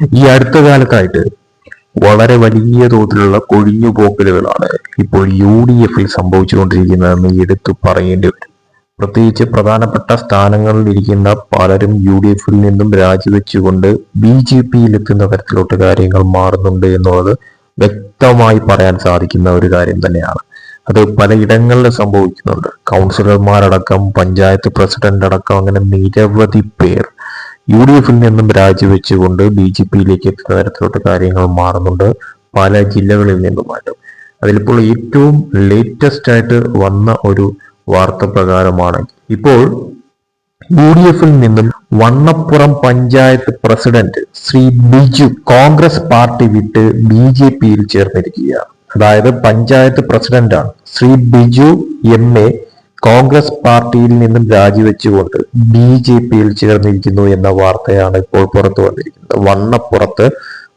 ഈ അടുത്ത കാലത്തായിട്ട് വളരെ വലിയ തോതിലുള്ള കൊഴിഞ്ഞുപോക്കലുകളാണ് ഇപ്പോൾ യു ഡി എഫിൽ സംഭവിച്ചുകൊണ്ടിരിക്കുന്നതെന്ന് എടുത്തു പറയേണ്ടി വരും. പ്രത്യേകിച്ച് പ്രധാനപ്പെട്ട സ്ഥാനങ്ങളിൽ ഇരിക്കുന്ന പലരും യു ഡി എഫിൽ നിന്നും രാജിവെച്ചുകൊണ്ട് ബി ജെ പിയിൽ എത്തുന്ന തരത്തിലോട്ട് കാര്യങ്ങൾ മാറുന്നുണ്ട് എന്നുള്ളത് വ്യക്തമായി പറയാൻ സാധിക്കുന്ന ഒരു കാര്യം തന്നെയാണ്. അത് പലയിടങ്ങളിൽ സംഭവിക്കുന്നുണ്ട്. കൗൺസിലർമാരടക്കം പഞ്ചായത്ത് പ്രസിഡന്റ് അടക്കം അങ്ങനെ നിരവധി പേർ യു ഡി എഫിൽ നിന്നും രാജിവെച്ചുകൊണ്ട് ബി ജെ പിയിലേക്ക് എത്തുന്ന തരത്തിലോട്ട് കാര്യങ്ങൾ മാറുന്നുണ്ട്. പല ജില്ലകളിൽ നിന്നുമായിട്ട് അതിലിപ്പോൾ ഏറ്റവും ലേറ്റസ്റ്റ് ആയിട്ട് വന്ന ഒരു വാർത്ത പ്രകാരമാണ്. ഇപ്പോൾ യു ഡി എഫിൽ നിന്നും Vannappuram panchayat president Shri Biju Congress party വിട്ട് ബി ജെ പിയിൽ ചേർന്നിരിക്കുകയാണ്. അതായത് പഞ്ചായത്ത് പ്രസിഡന്റാണ് Shri Biju M A Congress പാർട്ടിയിൽ നിന്നും രാജിവെച്ചുകൊണ്ട് ബി ജെ പിയിൽ ചേർന്നിരിക്കുന്നു എന്ന വാർത്തയാണ് ഇപ്പോൾ പുറത്തു വന്നിരിക്കുന്നത്. വണ്ണപ്പുറത്ത്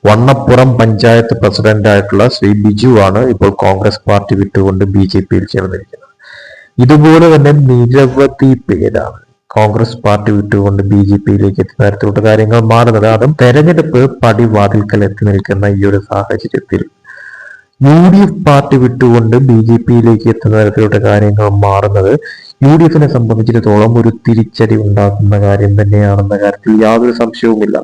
വണ്ണപ്പുറം പഞ്ചായത്ത് പ്രസിഡന്റ് ആയിട്ടുള്ള ശ്രീ ബിജു ആണ് ഇപ്പോൾ കോൺഗ്രസ് പാർട്ടി വിട്ടുകൊണ്ട് ബി ജെ പിയിൽ ചേർന്നിരിക്കുന്നത്. ഇതുപോലെ തന്നെ നിരവധി പേരാണ് കോൺഗ്രസ് പാർട്ടി വിട്ടുകൊണ്ട് ബി ജെ പിയിലേക്ക് എത്തുന്ന തരത്തിലുള്ള കാര്യങ്ങൾ മാറുന്നത്. അതും തെരഞ്ഞെടുപ്പ് പടിവാതിൽക്കൽ എത്തി നിൽക്കുന്ന ഈ ഒരു സാഹചര്യത്തിൽ യു ഡി എഫ് പാർട്ടി വിട്ടുകൊണ്ട് ബി ജെ പിയിലേക്ക് എത്തുന്ന തരത്തിലുള്ള കാര്യങ്ങൾ മാറുന്നത്. യു ഡി എഫിനെ സംബന്ധിച്ചിടത്തോളം ഒരു തിരിച്ചടി ഉണ്ടാക്കുന്ന കാര്യം തന്നെയാണെന്ന കാര്യത്തിൽ യാതൊരു സംശയവുമില്ല.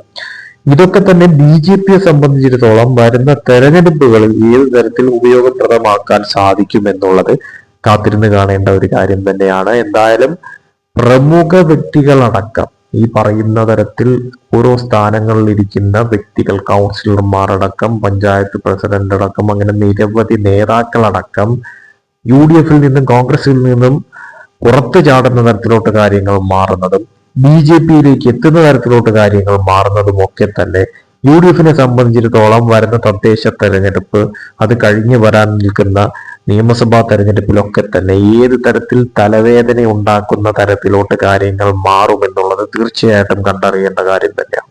ഇതൊക്കെ തന്നെ ബി ജെ പിയെ സംബന്ധിച്ചിടത്തോളം വരുന്ന തെരഞ്ഞെടുപ്പുകളിൽ ഏത് തരത്തിൽ ഉപയോഗപ്രദമാക്കാൻ സാധിക്കും എന്നുള്ളത് കാത്തിരുന്ന് കാണേണ്ട ഒരു കാര്യം തന്നെയാണ്. എന്തായാലും പ്രമുഖ വ്യക്തികളടക്കം ഈ പറയുന്ന തരത്തിൽ ഓരോ സ്ഥാനങ്ങളിൽ ഇരിക്കുന്ന വ്യക്തികൾ കൗൺസിലർമാർ അടക്കം പഞ്ചായത്ത് പ്രസിഡന്റ് അടക്കം അങ്ങനെ നിരവധി നേതാക്കളടക്കം യു ഡി എഫിൽ നിന്നും കോൺഗ്രസിൽ നിന്നും പുറത്തു ചാടുന്ന തരത്തിലോട്ട് കാര്യങ്ങൾ മാറുന്നതും ബി ജെ പിയിലേക്ക് എത്തുന്ന തരത്തിലോട്ട് കാര്യങ്ങൾ മാറുന്നതും ഒക്കെ തന്നെ യു ഡി എഫിനെ സംബന്ധിച്ചിടത്തോളം വരുന്ന തദ്ദേശ തെരഞ്ഞെടുപ്പ് അത് കഴിഞ്ഞു വരാൻ നിൽക്കുന്ന നിയമസഭാ തെരഞ്ഞെടുപ്പിലൊക്കെ തന്നെ ഏത് തരത്തിൽ തലവേദന ഉണ്ടാക്കുന്ന തരത്തിലോട്ട് കാര്യങ്ങൾ മാറുമെന്നുള്ളത് തീർച്ചയായിട്ടും കണ്ടറിയേണ്ട കാര്യം തന്നെയാണ്.